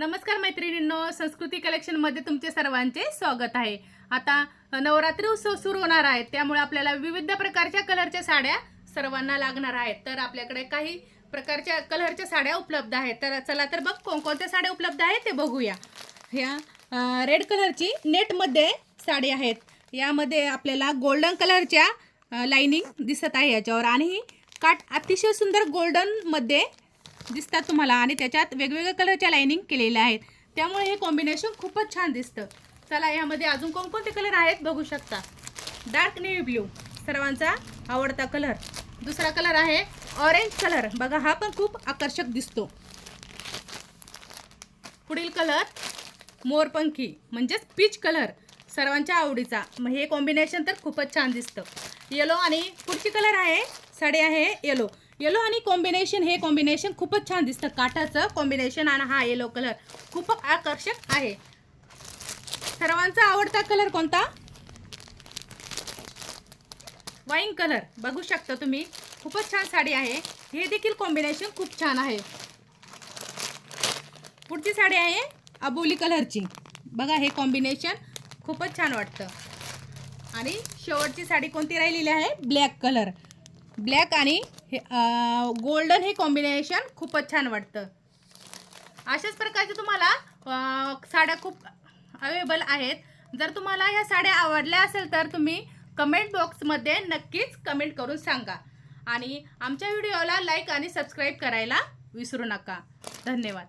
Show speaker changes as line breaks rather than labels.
नमस्कार मैत्रिणींनो संस्कृती कलेक्शनमध्ये तुमचे सर्वांचे स्वागत आहे. आता नवरात्री उत्सव सुरू होणार आहे त्यामुळे आपल्याला विविध प्रकारच्या कलरच्या साड्या सर्वांना लागणार आहेत. तर आपल्याकडे काही प्रकारच्या कलरच्या साड्या उपलब्ध आहेत. तर चला तर बघ कोणकोणत्या साड्या उपलब्ध आहेत ते बघूया. ह्या रेड कलरची नेटमध्ये साडी आहेत. यामध्ये आपल्याला गोल्डन कलरच्या लाईनिंग दिसत आहे याच्यावर. आणि ही काट अतिशय सुंदर गोल्डनमध्ये दिसतात तुम्हाला. आणि त्याच्यात वेगवेगळ्या कलरच्या लाईनिंग केलेल्या आहेत. त्यामुळे हे कॉम्बिनेशन खूपच छान दिसतं. चला यामध्ये अजून कोणकोणते कलर आहेत बघू शकता. डार्क नेव्ही ब्ल्यू सर्वांचा आवडता कलर दुसरा कलर आहे ऑरेंज कलर बघा हा पण खूप आकर्षक दिसतो. पुढील कलर मोरपंखी म्हणजेच पीच कलर सर्वांच्या आवडीचा. मग हे कॉम्बिनेशन तर खूपच छान दिसतं. येलो आणि पुढची कलर आहे साडी आहे येलो येलो आणि कॉम्बिनेशन हे कॉम्बिनेशन खूपच छान दिसतं. काठाचं कॉम्बिनेशन आणि. हा येलो कलर खूप आकर्षक आहे. सर्वांचा आवडता कलर कोणता? वाईन कलर बघू शकता तुम्ही. खूपच छान साडी आहे. हे देखील कॉम्बिनेशन खूप छान आहे. पुढची साडी आहे अबोली कलरची बघा हे कॉम्बिनेशन खूपच छान वाटतं. आणि शेवटची साडी कोणती राहिलेली आहे? ब्लॅक कलर ब्लॅक आणि हे गोल्डन हे कॉम्बिनेशन खूपच छान वाटतं. अशाच प्रकारचे तुम्हाला साड्या खूप अवेलेबल आहेत. जर तुम्हाला ह्या साड्या आवडल्या असेल तर तुम्ही कमेंट बॉक्समध्ये नक्कीच कमेंट करून सांगा. आणि आमच्या व्हिडिओला लाईक आणि सबस्क्राईब करायला विसरू नका. धन्यवाद.